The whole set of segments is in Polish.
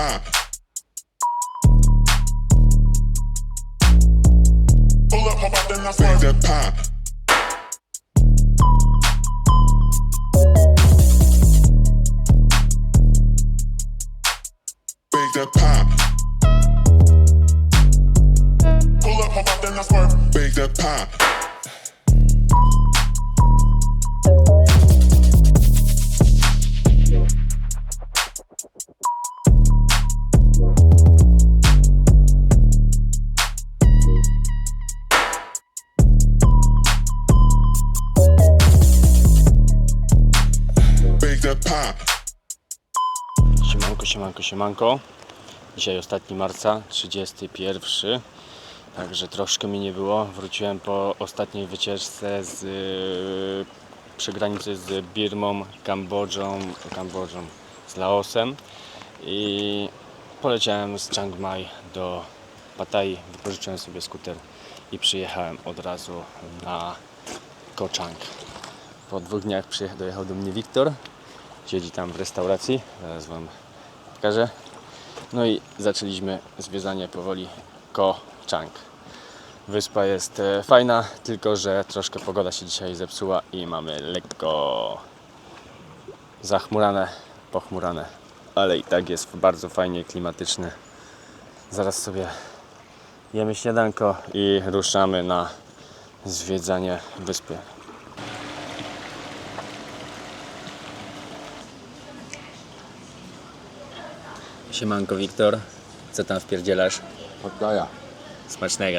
that. Pull up, hop out, then I swerve that pop. Siemanko, siemanko, siemanko. Dzisiaj ostatni marca, 31. Także troszkę mi nie było. Wróciłem po ostatniej wycieczce z yy, przy granicy z Birmą, Kambodżą, Kambodżą, z Laosem i poleciałem z Chiang Mai do Pattaya. Wypożyczyłem sobie skuter i przyjechałem od razu na Koh Chang. Po dwóch dniach przyjechał, dojechał do mnie Wiktor. Siedzi tam w restauracji. Zaraz Wam pokażę. No i zaczęliśmy zwiedzanie powoli Ko Chang. Wyspa jest e, fajna, tylko że troszkę pogoda się dzisiaj zepsuła i mamy lekko zachmurane, pochmurane, ale i tak jest bardzo fajnie, klimatycznie. Zaraz sobie jemy śniadanko i ruszamy na zwiedzanie wyspy. Siemanko Wiktor, co tam wpierdzielasz? Oddaja. Smacznego.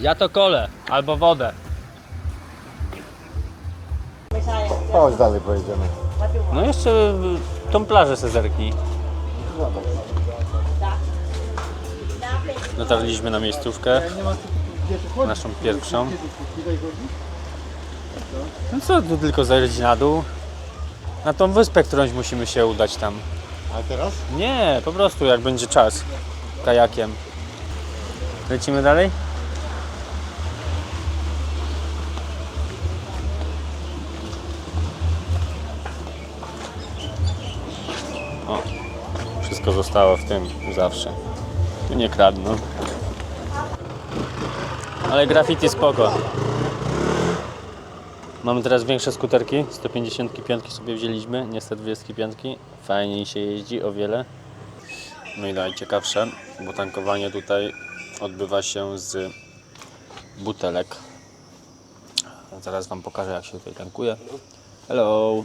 Ja to kole albo wodę. Chodź dalej pojedziemy. No jeszcze y, tą plażę sezerki. Dotarliśmy na miejscówkę, naszą pierwszą. No co tu tylko zejść na dół? Na tą wyspę którąś musimy się udać tam. A teraz? Nie, po prostu jak będzie czas. Kajakiem. Lecimy dalej? O, wszystko zostało w tym zawsze. Tu nie kradną. Ale graffiti spoko. Mamy teraz większe skuterki, 155 sobie wzięliśmy, nie 125. Fajniej się jeździ o wiele. No i najciekawsze, bo tankowanie tutaj odbywa się z butelek. Zaraz Wam pokażę jak się tutaj tankuje. Hello.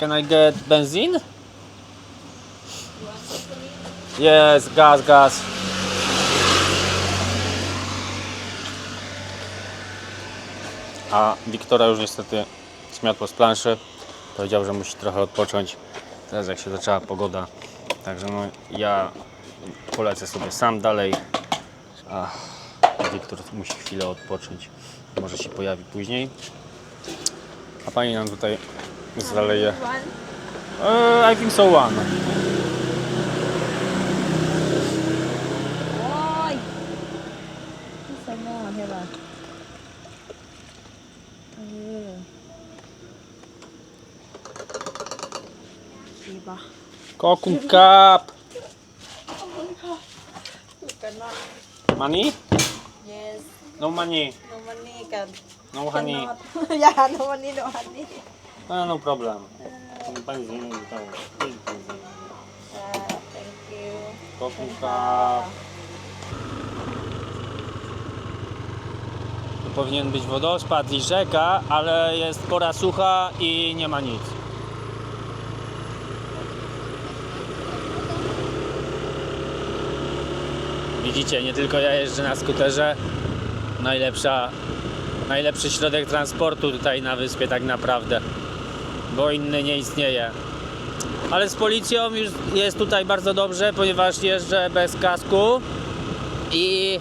Can I get benzine? Yes, gas, gas. A Wiktora już niestety zmiotło z planszy. Powiedział, że musi trochę odpocząć. Teraz jak się zaczęła pogoda. Także no ja polecę sobie sam dalej. A Wiktor musi chwilę odpocząć. Może się pojawi później. A pani nam tutaj zaleje. Uh, I think so one. Bà Kokun kap. Look at not Money? Yes No money. No money can No honey. cannot. Yeah no money no honey No, no problem. Benzin. uh, Thank you Kokun kap. Tu powinien być wodospad i rzeka, ale jest pora sucha i nie ma nic. Widzicie, nie tylko ja jeżdżę na skuterze. Najlepsza, najlepszy środek transportu tutaj na wyspie tak naprawdę, bo inny nie istnieje. Ale z policją już jest tutaj bardzo dobrze, ponieważ jeżdżę bez kasku i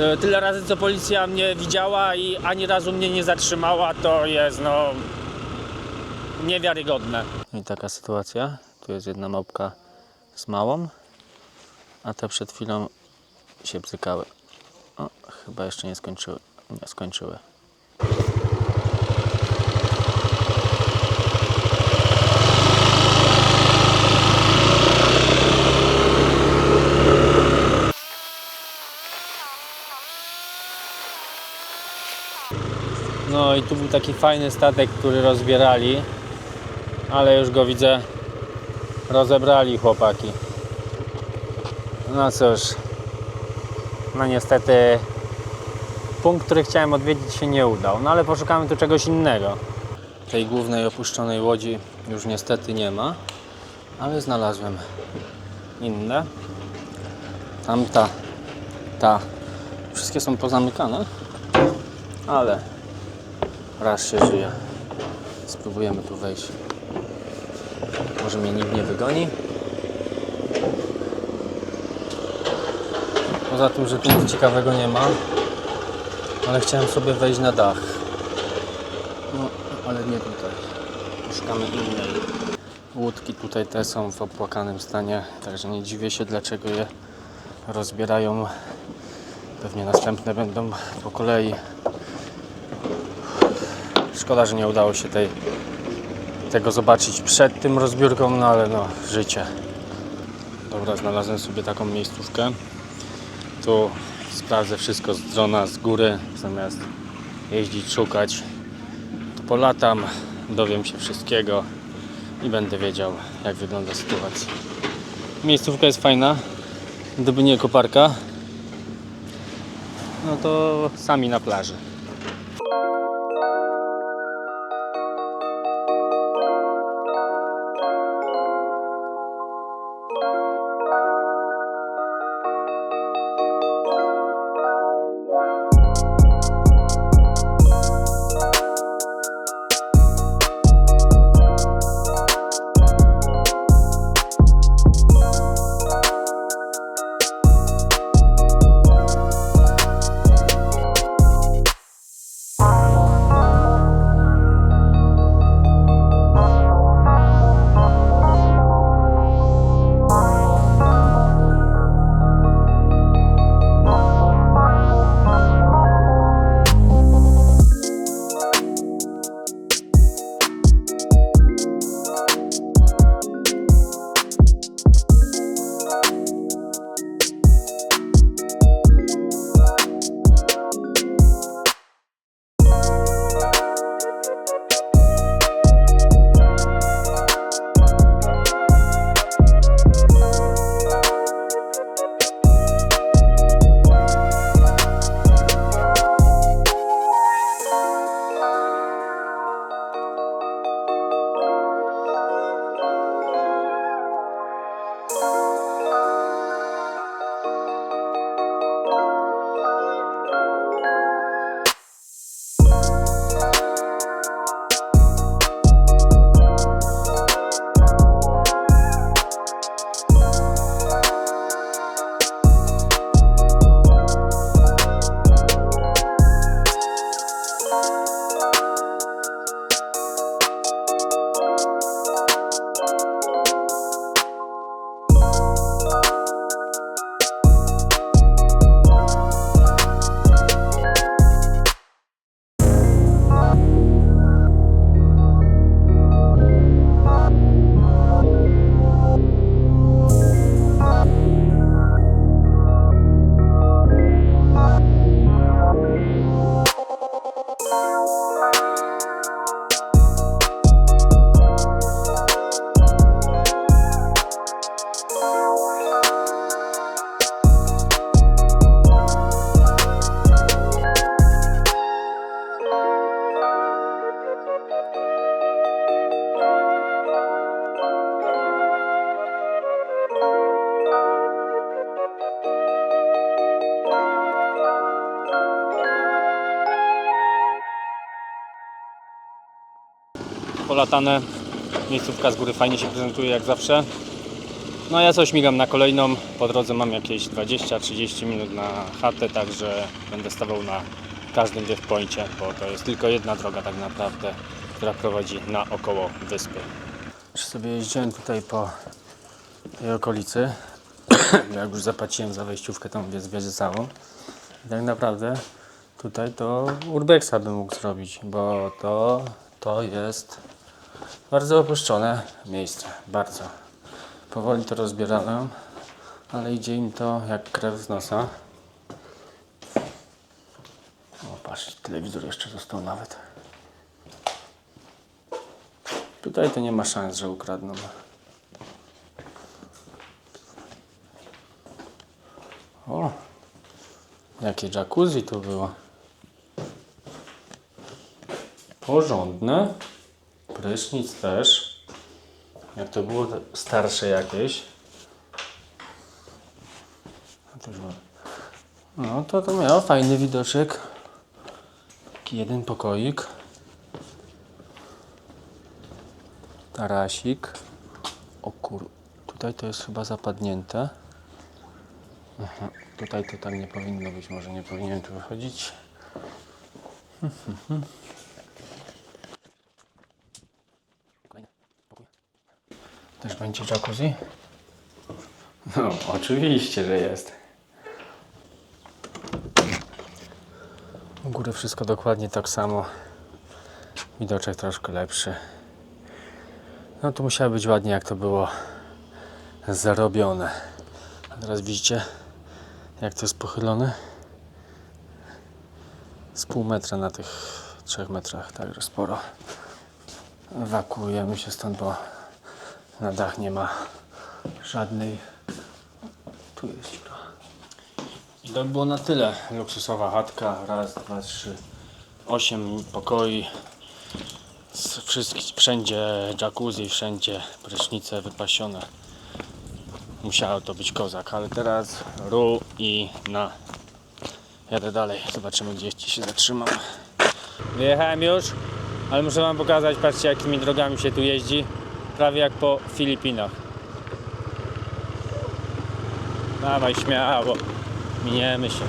e, tyle razy co policja mnie widziała i ani razu mnie nie zatrzymała, to jest no niewiarygodne. I taka sytuacja. Tu jest jedna małpka z małą, a te przed chwilą się bzykały. O, chyba jeszcze nie skończyły. Nie skończyły. No i tu był taki fajny statek, który rozbierali, ale już go widzę, rozebrali chłopaki. No cóż, no niestety punkt, który chciałem odwiedzić się nie udał, no ale poszukamy tu czegoś innego. Tej głównej opuszczonej łodzi już niestety nie ma, ale znalazłem inne. Tamta, ta, wszystkie są pozamykane, ale raz się żyje. Spróbujemy tu wejść. Może mnie nikt nie wygoni. Poza tym, że tu nic ciekawego nie ma, ale chciałem sobie wejść na dach. No, ale nie tutaj. Szukamy innej. Łódki tutaj te są w opłakanym stanie, także nie dziwię się dlaczego je rozbierają. Pewnie następne będą po kolei. Szkoda, że nie udało się tej, tego zobaczyć przed tym rozbiórką, no ale no, życie. Dobra, znalazłem sobie taką miejscówkę. Tu sprawdzę wszystko z drona, z góry, zamiast jeździć, szukać. Tu polatam, dowiem się wszystkiego i będę wiedział, jak wygląda sytuacja. Miejscówka jest fajna. Gdyby nie koparka, no to sami na plaży. Polatane. Miejscówka z góry fajnie się prezentuje jak zawsze. No ja coś migam na kolejną. Po drodze mam jakieś 20-30 minut na chatę, także będę stawał na każdym waypoincie, bo to jest tylko jedna droga tak naprawdę, która prowadzi naokoło wyspy. Już sobie jeździłem tutaj po tej okolicy. Jak już zapłaciłem za wejściówkę, mówię zwierzę całą. I tak naprawdę tutaj to urbexa bym mógł zrobić, bo to, to jest bardzo opuszczone miejsce, bardzo. Powoli to rozbierają, ale idzie im to jak krew z nosa. O, Patrz, telewizor jeszcze został nawet. Tutaj to nie ma szans, że ukradną. O, jakie jacuzzi tu było. Porządne. Prysznic też. Jak to było starsze jakieś. No no to to miało fajny widoczek. Taki jeden pokoik. Tarasik. O kur... Tutaj to jest chyba zapadnięte. Aha, tutaj to tak nie powinno być, może nie powinienem tu wychodzić. Kolejny pokój. Też będzie jacuzzi? No, oczywiście, że jest. U góry wszystko dokładnie tak samo. Widoczek troszkę lepszy. No tu musiało być ładnie, jak to było zarobione. A teraz widzicie, jak to jest pochylone? Z pół metra na tych trzech metrach, także sporo. Ewakuujemy się stąd, bo na dach nie ma żadnej. Tu jest dziura. I to by było na tyle. Luksusowa chatka. Raz, dwa, trzy, osiem pokoi. Z wszystkich, wszędzie jacuzzi, wszędzie prysznice wypasione. Musiało to być kozak, ale teraz ru i na. Jadę dalej, zobaczymy gdzie się zatrzymam. Wyjechałem już, ale muszę wam pokazać, patrzcie jakimi drogami się tu jeździ. Prawie jak po Filipinach. Dawaj śmiało, miniemy się.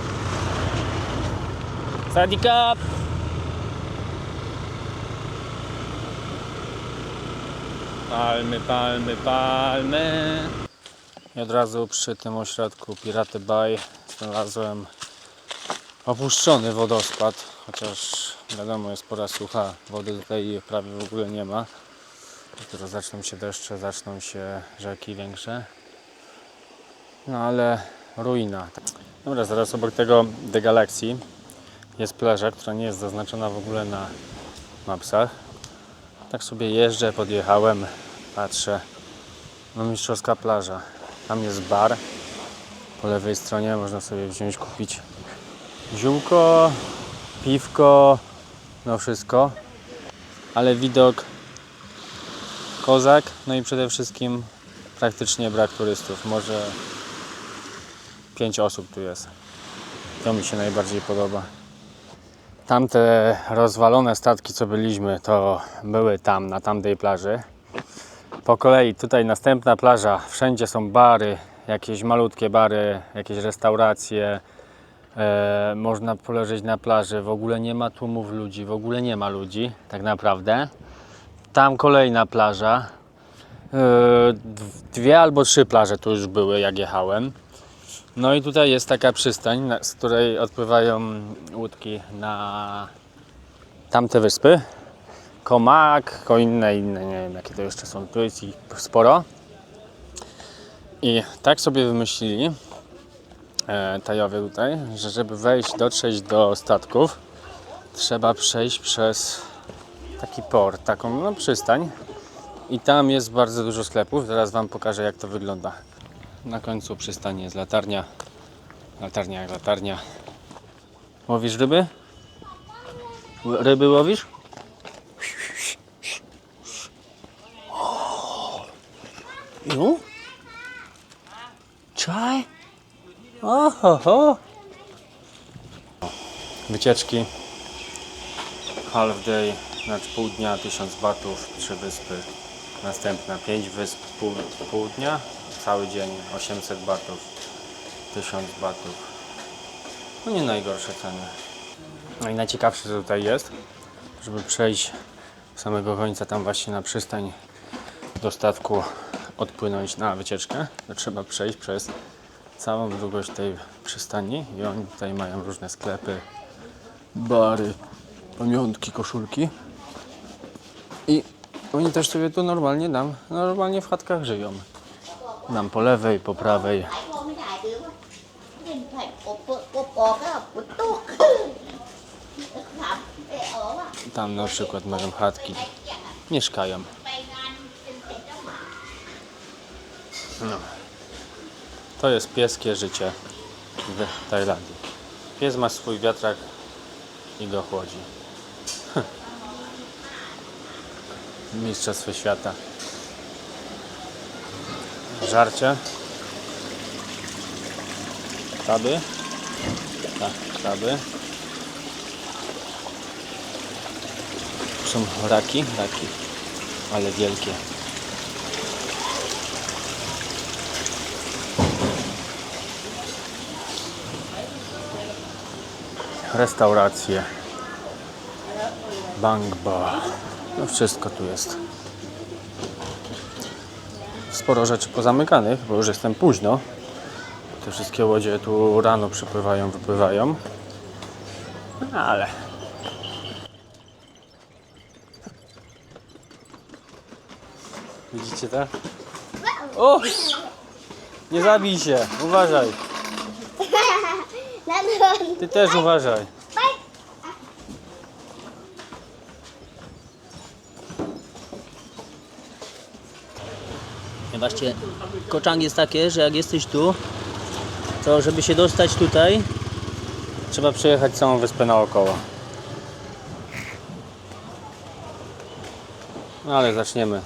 Sadikap! Palmy, palmy, palmy. I od razu przy tym ośrodku Piraty Bay znalazłem opuszczony wodospad, chociaż wiadomo jest pora sucha, wody tutaj prawie w ogóle nie ma. Dopiero zaczną się deszcze, zaczną się rzeki większe. No ale ruina. Dobra, zaraz obok tego The Galaxy jest plaża, która nie jest zaznaczona w ogóle na mapsach. Tak sobie jeżdżę, podjechałem, patrzę. No mistrzowska plaża. Tam jest bar. Po lewej stronie można sobie wziąć, kupić ziółko, piwko, no wszystko. Ale widok kozak, no i przede wszystkim praktycznie brak turystów. Może 5 osób tu jest. To mi się najbardziej podoba. Tamte rozwalone statki, co byliśmy, to były tam, na tamtej plaży. Po kolei tutaj następna plaża, wszędzie są bary, jakieś malutkie bary, jakieś restauracje. E, można poleżeć na plaży, w ogóle nie ma tłumów ludzi, w ogóle nie ma ludzi, tak naprawdę. Tam kolejna plaża. E, dwie albo trzy plaże tu już były, jak jechałem. No i tutaj jest taka przystań, z której odpływają łódki na tamte wyspy. Komak, ko inne, inne, nie wiem jakie to jeszcze są, tu jest ich sporo. I tak sobie wymyślili e, Tajowie tutaj, że żeby wejść, dotrzeć do statków, trzeba przejść przez taki port, taką no, przystań. I tam jest bardzo dużo sklepów, zaraz Wam pokażę jak to wygląda. Na końcu przystani jest latarnia. Latarnia latarnia. Łowisz ryby? Ryby łowisz? You? Czaj? Oho, Wycieczki. Half day, znaczy pół dnia, 1000 batów, trzy wyspy. Następna 5 wysp, pół, pół dnia, cały dzień 800 batów, 1000 batów. No nie najgorsze ceny. No i najciekawsze co tutaj jest, żeby przejść samego końca tam właśnie na przystań do statku odpłynąć na wycieczkę, to trzeba przejść przez całą długość tej przystani i oni tutaj mają różne sklepy, bary, pamiątki, koszulki i oni też sobie tu normalnie nam, normalnie w chatkach żyją. Nam po lewej, po prawej. Tam na przykład mają chatki. Mieszkają. No. To jest pieskie życie w Tajlandii. Pies ma swój wiatrak i go chłodzi. Mistrzostwo świata. Żarcie. Kraby. Tak, kraby. Są raki, raki, ale wielkie. Restauracje. Bangba. No wszystko tu jest. Sporo rzeczy pozamykanych, bo już jestem późno. Te wszystkie łodzie tu rano przypływają, wypływają. Ale Widzicie to? O! Nie zabij się, uważaj. Ty też uważaj. Zobaczcie, koczang jest takie, że jak jesteś tu, to żeby się dostać tutaj, Trzeba przejechać całą wyspę naokoło. No ale zaczniemy.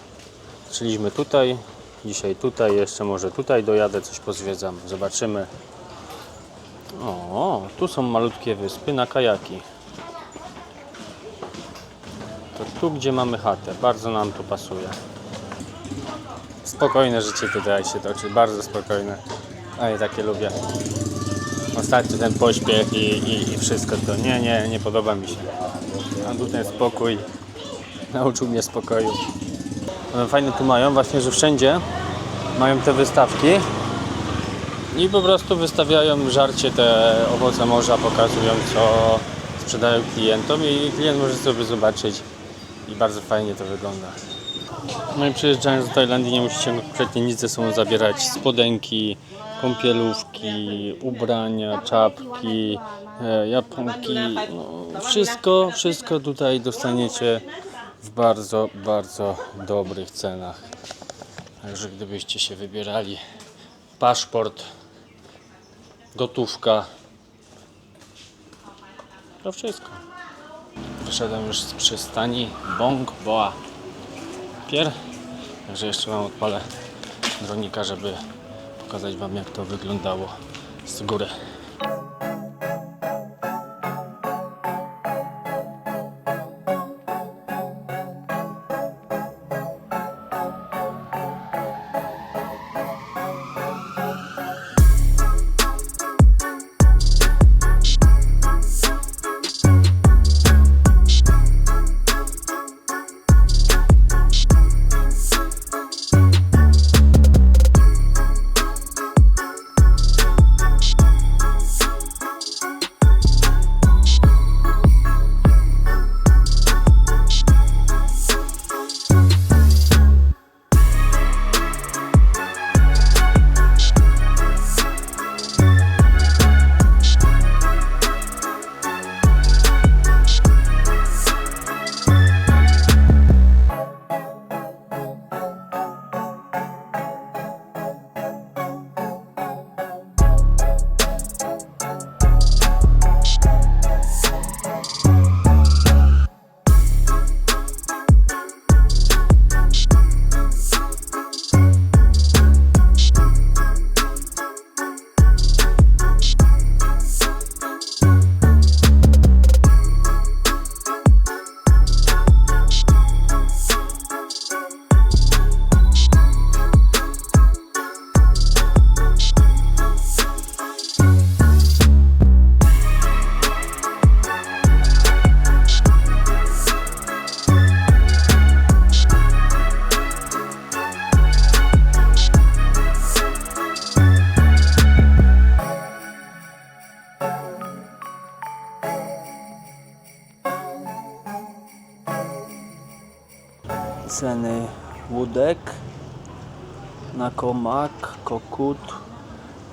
Zaczęliśmy tutaj, dzisiaj tutaj, jeszcze może tutaj dojadę, coś pozwiedzam, zobaczymy. O, tu są malutkie wyspy na kajaki. To tu, gdzie mamy chatę, bardzo nam tu pasuje. Spokojne życie tutaj się toczy, bardzo spokojne. A ja takie lubię. Ostatnio ten pośpiech i, i, i wszystko to nie, nie, nie podoba mi się. A tutaj spokój. Nauczył mnie spokoju. Ale Fajne tu mają właśnie, że wszędzie mają te wystawki i po prostu wystawiają żarcie te owoce morza, pokazują co sprzedają klientom i klient może sobie zobaczyć i bardzo fajnie to wygląda. No i przyjeżdżając do Tajlandii nie musicie kompletnie nic ze sobą zabierać. Spodenki, kąpielówki, ubrania, czapki, e, japonki. No, wszystko, wszystko tutaj dostaniecie w bardzo, bardzo dobrych cenach. Także gdybyście się wybierali, paszport, gotówka, to wszystko. Wyszedłem już z przystani Bong Boa Pier. Także jeszcze Wam odpalę dronika, żeby pokazać Wam jak to wyglądało z góry.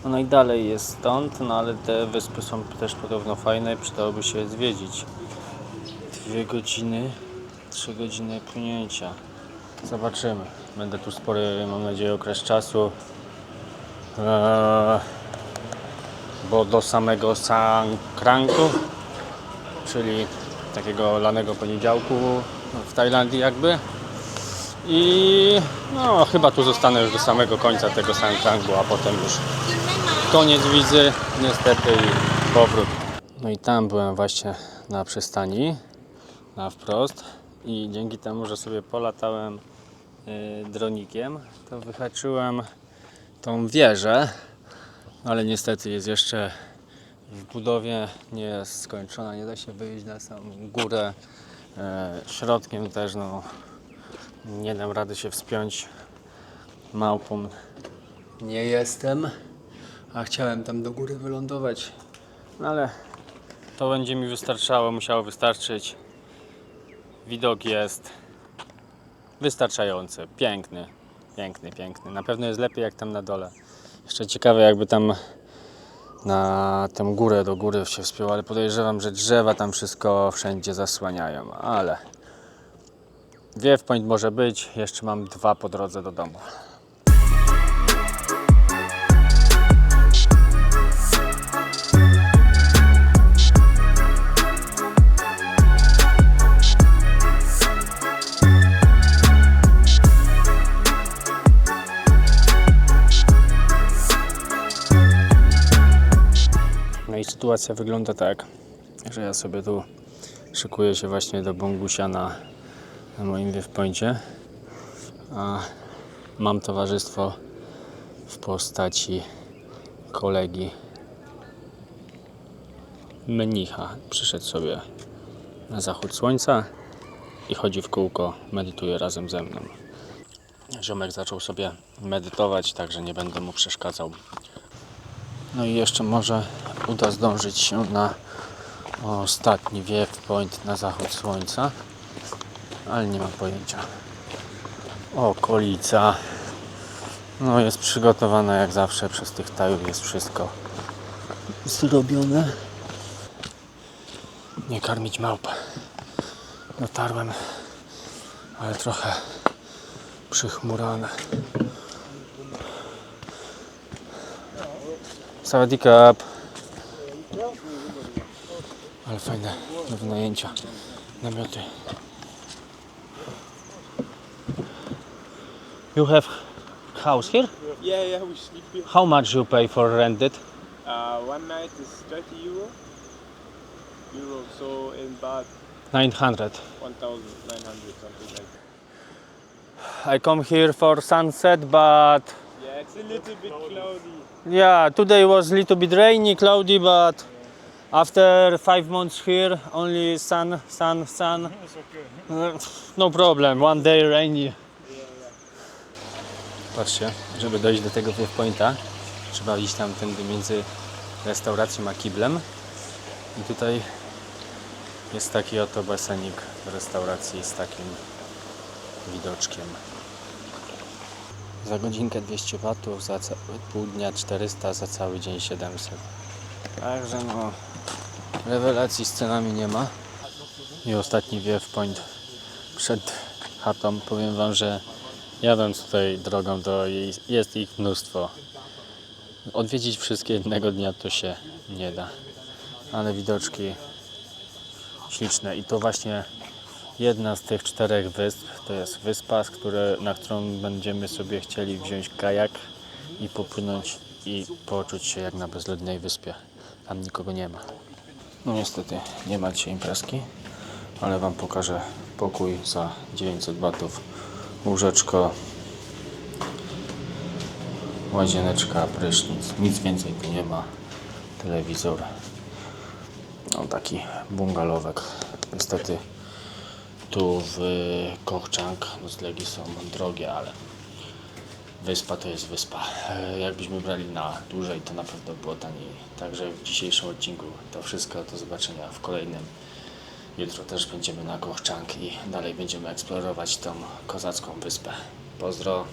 No najdalej jest stąd, no ale te wyspy są też podobno fajne, przydałoby się je zwiedzić. Dwie godziny, trzy godziny płynięcia. Zobaczymy. Będę tu spory, mam nadzieję, okres czasu. Eee, bo do samego Sangkranku, czyli takiego lanego poniedziałku w Tajlandii jakby. I no chyba tu zostanę już do samego końca tego Sangkrangu, a potem już koniec wizy niestety i powrót. No i tam byłem właśnie na przystani, na wprost i dzięki temu, że sobie polatałem y, dronikiem, to wyhaczyłem tą wieżę, ale niestety jest jeszcze w budowie, nie jest skończona, nie da się wyjść na samą górę. E, środkiem też no, nie dam rady się wspiąć. Małpą nie jestem, a chciałem tam do góry wylądować, no ale to będzie mi wystarczało, musiało wystarczyć. Widok jest wystarczający, piękny, piękny, piękny. Na pewno jest lepiej jak tam na dole. Jeszcze ciekawe jakby tam na tę górę, do góry się wspiął, ale podejrzewam, że drzewa tam wszystko wszędzie zasłaniają, ale Wiew może być, jeszcze mam dwa po drodze do domu. No i sytuacja wygląda tak, że ja sobie tu szykuję się właśnie do Bongusia na, na moim Wiewpoincie, a mam towarzystwo w postaci kolegi mnicha. Przyszedł sobie na zachód słońca i chodzi w kółko, medytuje razem ze mną. Ziomek zaczął sobie medytować, także nie będę mu przeszkadzał. No i jeszcze może uda zdążyć się na ostatni wiew point na zachód słońca, ale nie mam pojęcia. Okolica. No jest przygotowana jak zawsze przez tych tajów jest wszystko zrobione. Nie karmić małp. Dotarłem, ale trochę przychmurane. Sawadee. Ale fajne do wynajęcia namioty. You have house here? Yeah, yeah, we sleep here. How much you pay for rent it? Uh, one night is 30 euro. Euro, so in baht 900. 1,900 something like that. I come here for sunset, but Yeah, it's a little bit cloudy. yeah, today was a little bit rainy, cloudy, but after five months here, only sun, sun, sun. Uh, No problem, one day rainy. Patrzcie, żeby dojść do tego viewpointa, trzeba iść tam tędy między restauracją a kiblem. I tutaj jest taki oto basenik w restauracji z takim widoczkiem. Za godzinkę 200 watów, za pół dnia 400, za cały dzień 700. Także no, rewelacji z cenami nie ma. I ostatni wiew point przed chatą. Powiem Wam, że jadąc tutaj drogą, to jest ich mnóstwo. Odwiedzić wszystkie jednego dnia to się nie da. Ale widoczki śliczne. I to właśnie jedna z tych czterech wysp to jest wyspa, z które, na którą będziemy sobie chcieli wziąć kajak i popłynąć i poczuć się jak na bezludnej wyspie. Tam nikogo nie ma. No niestety nie ma dzisiaj imprezki, ale Wam pokażę pokój za 900 batów. Łóżeczko, łazieneczka, prysznic. Nic więcej tu nie ma. Telewizor. No taki bungalowek. Niestety tu w Kochczang noclegi są drogie, ale wyspa to jest wyspa. E, Jakbyśmy brali na dłużej, to na pewno było taniej. Także w dzisiejszym odcinku to wszystko. Do zobaczenia w kolejnym. Jutro też będziemy na Kochczang i dalej będziemy eksplorować tą kozacką wyspę. Pozdro.